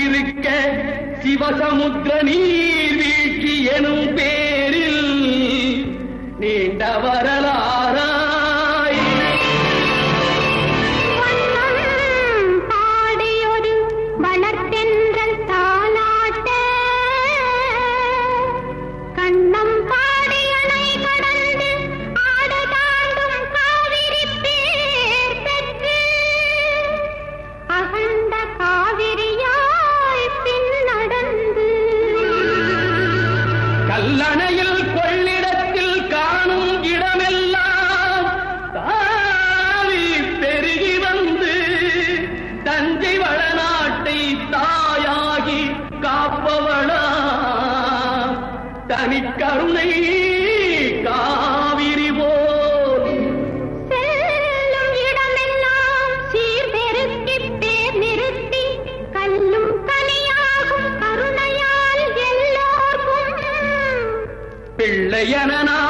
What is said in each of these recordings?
இருக்க சிவசமுத்திர நீர் வீழ்ச்சி எனும் பேரில் நீண்ட வரலாறு yeah, man, I-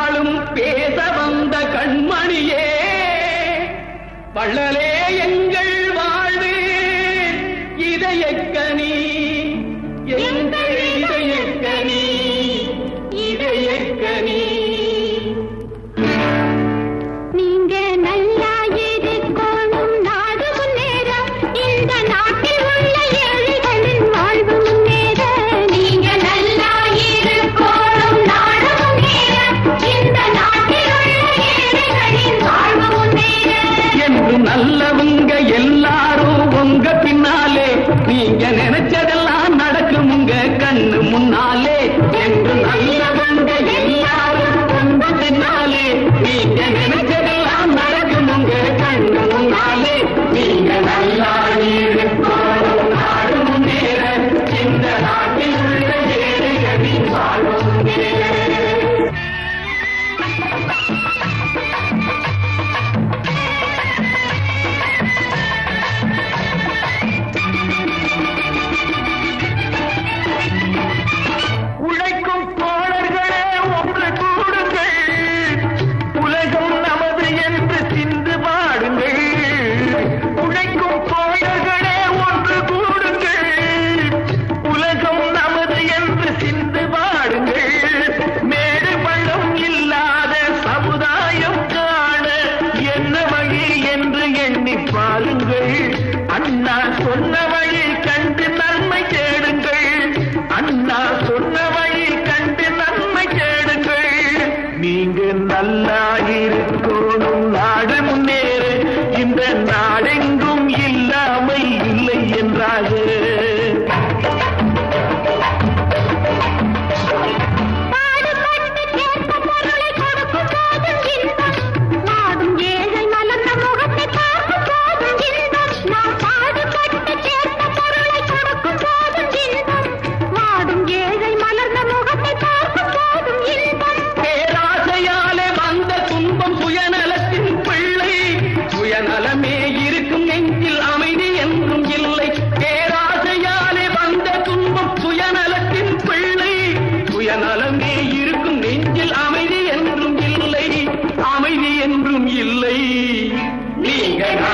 being and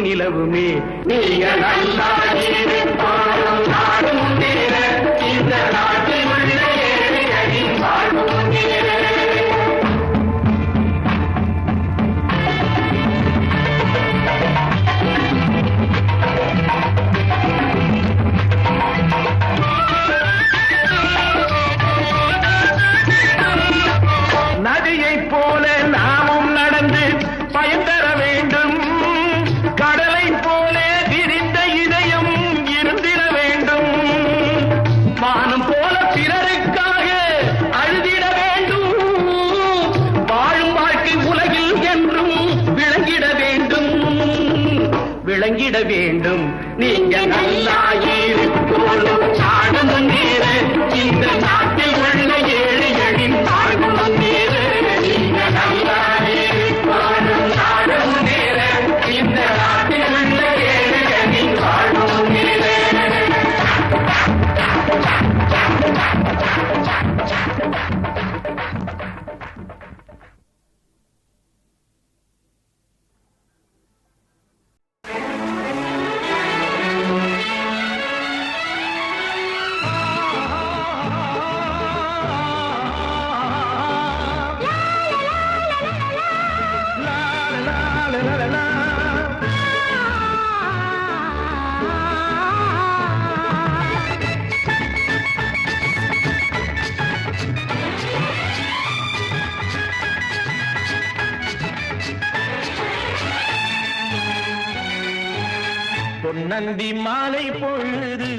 நிலவுமே. நீ நல்லா பொன்னந்தி மாலை பொழுது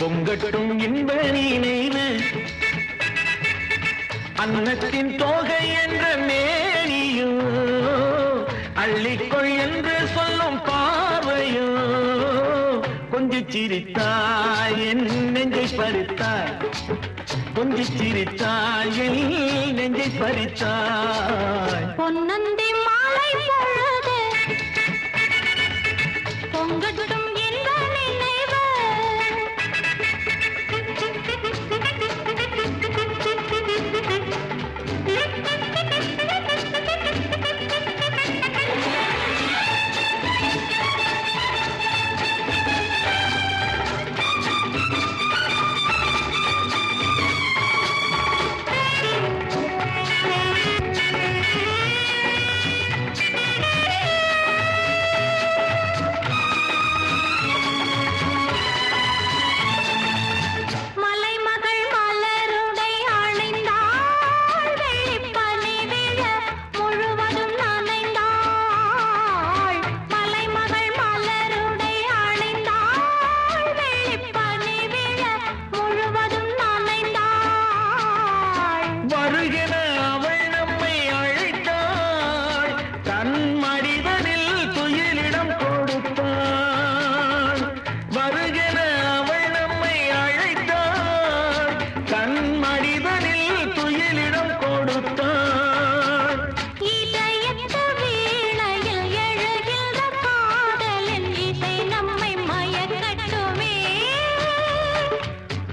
பொங்கட்டும் இன்ப நினைவு அன்னத்தின் தோகை என்ற மேனியும் அள்ளிக்கொள் என்று சொல்லும் பார்வையும் கொஞ்சி சிரித்தாய் என் நெஞ்சை பறித்தாய். கொஞ்சி சிரித்தாய் என் நெஞ்சை பறித்தாய். பொன்னந்தி மாலை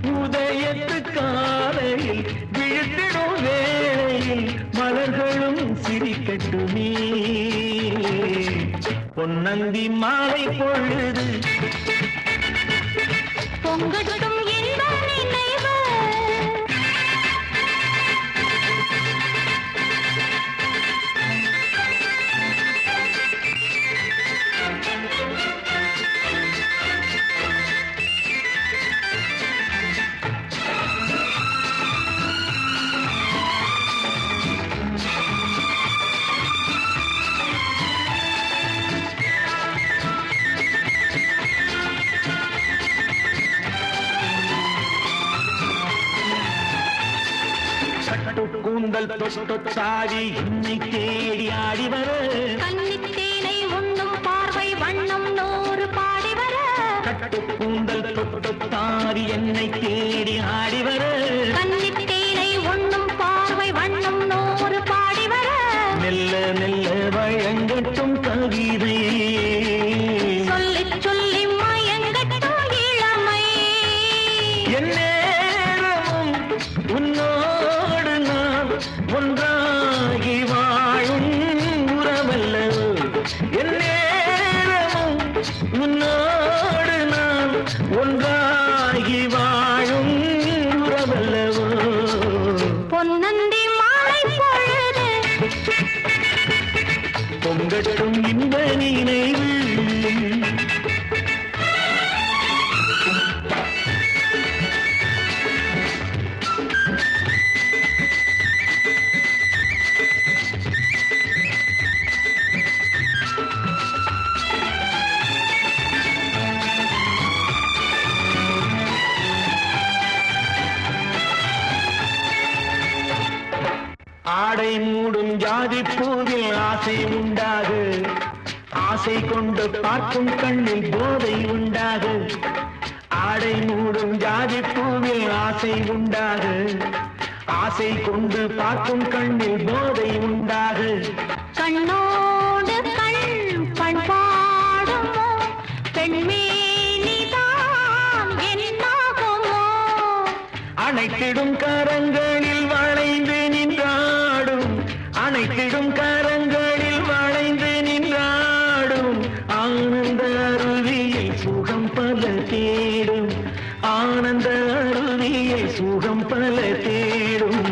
உதயத்து காலையில் விழித்திடும் வேளையில் மலர்களும் சிரிக்கட்டுமே. பொன்னந்தி மாலை பொழுது பொங்கட்டும் தொச்சாடி என்னை தேடி ஆடி வர. ஆசைப்பூவில் ஆசை உண்டாகு. ஆசை கொண்டு பார்க்கும் கண்ணில் போதை உண்டாகு. ஆடை மூடும் ஜாதி பூவில் ஆசை உண்டாகு. ஆசை கொண்டு பார்க்கும் கண்ணில் போதை உண்டாகு. கண்ணோடு கண் பண்பாடுமோ? கரங்கள் சுகம் பல தேடும்.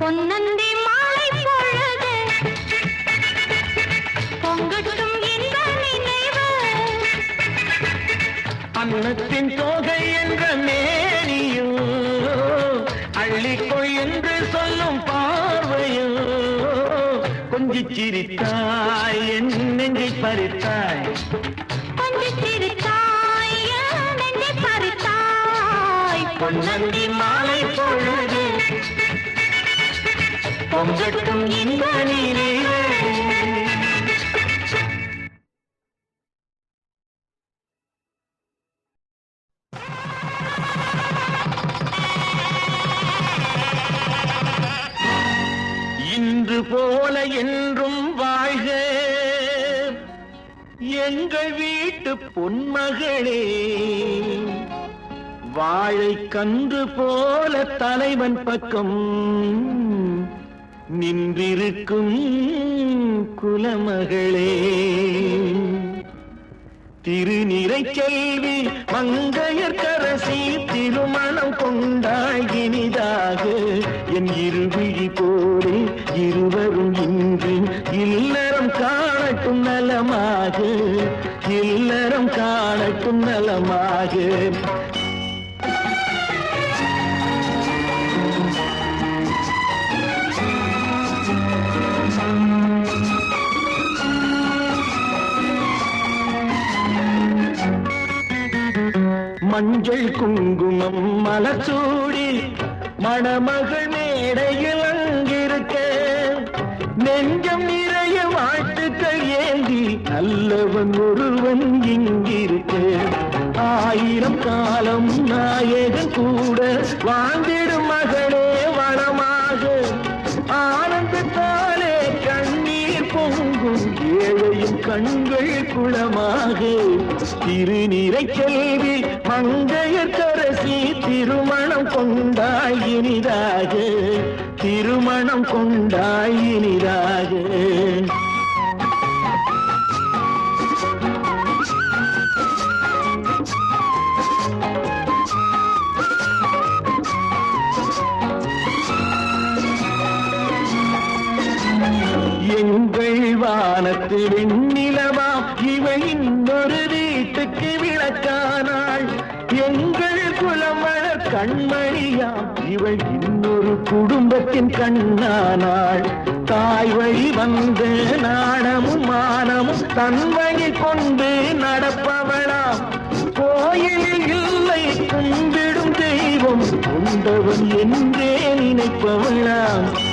பொன்னந்தி மாலை பொழுது பொங்கட்டும் இந்த நினைவு. அன்னத்தின் தொகை என்ற மேனியோ அள்ளிக்கொள் என்று சொல்லும் பார்வையோ கொஞ்சிச் சிரித்தாய் என் நெஞ்சை பறித்தாய். பொன்னந்தி மாலை பொழுது. பொங்கட்டும் இந்த நீரே இன்று போல என்றும் வாழ்க. எங்கள் வீட்டு பொன்மகளே. வாழை கன்று போல தலைவன் பக்கம் நின்றிருக்கும் குலமகளே. திருநிறை செல்வி மங்கையர்கரசி திருமணம் கொண்டாய் இனிதாக. என் இருவிழி போரே இருவரும் இன்று இல்லறம் காணட்டும் நலமாக. இல்லறம் காணட்டும் நலமாக. மஞ்சள் குங்குமம் மலச்சூடி மணமகள் மேடையில் அங்கிருக்க. நெஞ்சம் நிறைய வாழ்த்துக்கள் ஏந்தி நல்லவன் ஒருவன் இங்கிருக்க. ஆயிரம் காலம் நாயகன் கூட வாழ்ந்திடும் மகள் கண்கள் குளமாக. திருநீரை செல்வி மங்கையர்கரசி திருமணம் கொண்டாய் இனிதாக. திருமணம் கொண்டாய் இனிதாக. எங்கள் வானத்து வெண்ணிலவா வழியாம். இவள் இன்னொரு குடும்பத்தின் கண்ணானாள். தாய் வழி வந்து நாணமும் மானமும் தன் வழி கொண்டு நடப்பவளாம். கோயிலில் இல்லை கும்பிடும் தெய்வம் கொண்டவன் என்றே நினைப்பவளாம்.